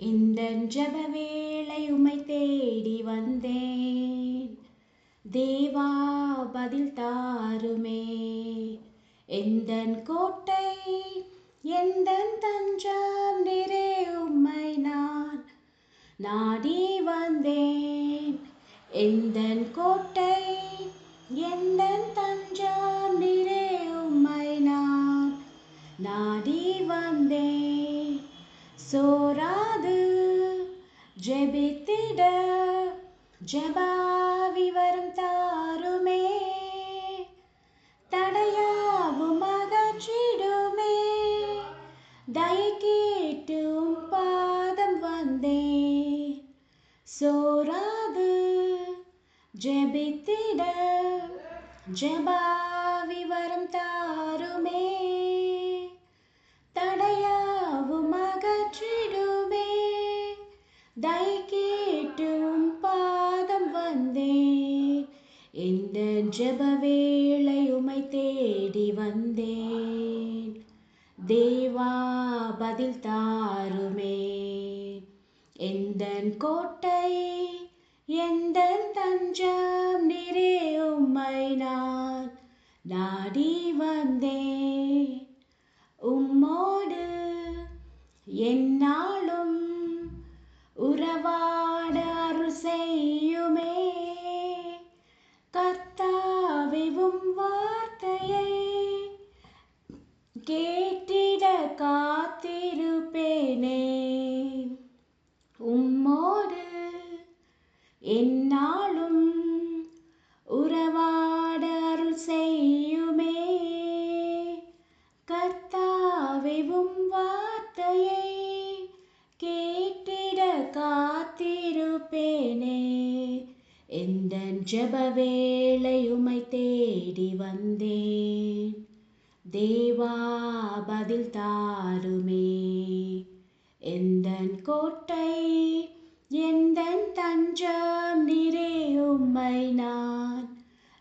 இந்த ஜப வேளை உமை தேடி வந்தேன். தேவா பதில் தாருமே. எந்த கோட்டை எந்த தஞ்சம் நிறை உம்மை நான் நாடி வந்தேன். எந்த கோட்டை எந்த தஞ்சம் நிறை உம்மை நான் நாடி வந்தேன். சோரா ஜெபித்திட ஜபாவி வரும் தாருமே. தடையாவும் அகற்றிடுமே. தயை கேட்டும் பாதம் வந்தே. சோராது ஜெபித்திட ஜபாவி வரம் தாருமே. தயை கேட்டும் பாதம் வந்தேன் இந்த ஜப வேளை உமை தேடி வந்தேன் தேவா பதில் தாருமே எந்த கோட்டை எந்த தஞ்சம் நிறே உம்மை நான் நாடி வந்தேன் உம்மோடு என்னாலும் கேட்டிட காத்திருப்பேனே. உம்மோடு என்னாலும் உறவாட அருள் செய்யுமே. கர்த்தாவே வார்த்தையை கேட்டிட காத்திருப்பேனே. எந்த ஜப வேளை உமை தேடி வந்தேன். தேவா பதில் தாருமே. எந்தன் கோட்டை எந்தன் தஞ்சம் நிறே உம்மை நான்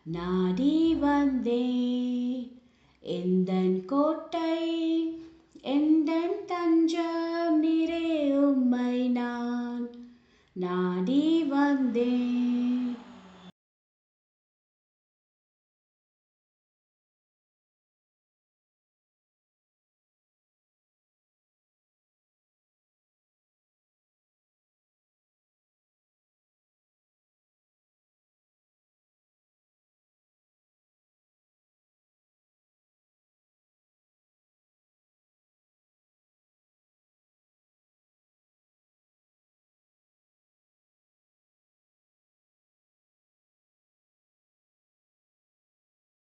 நாடி வந்தே எந்தன் கோட்டை எந்தன் தஞ்சம் நிறே உம்மை நான் நாடி வந்தேன்.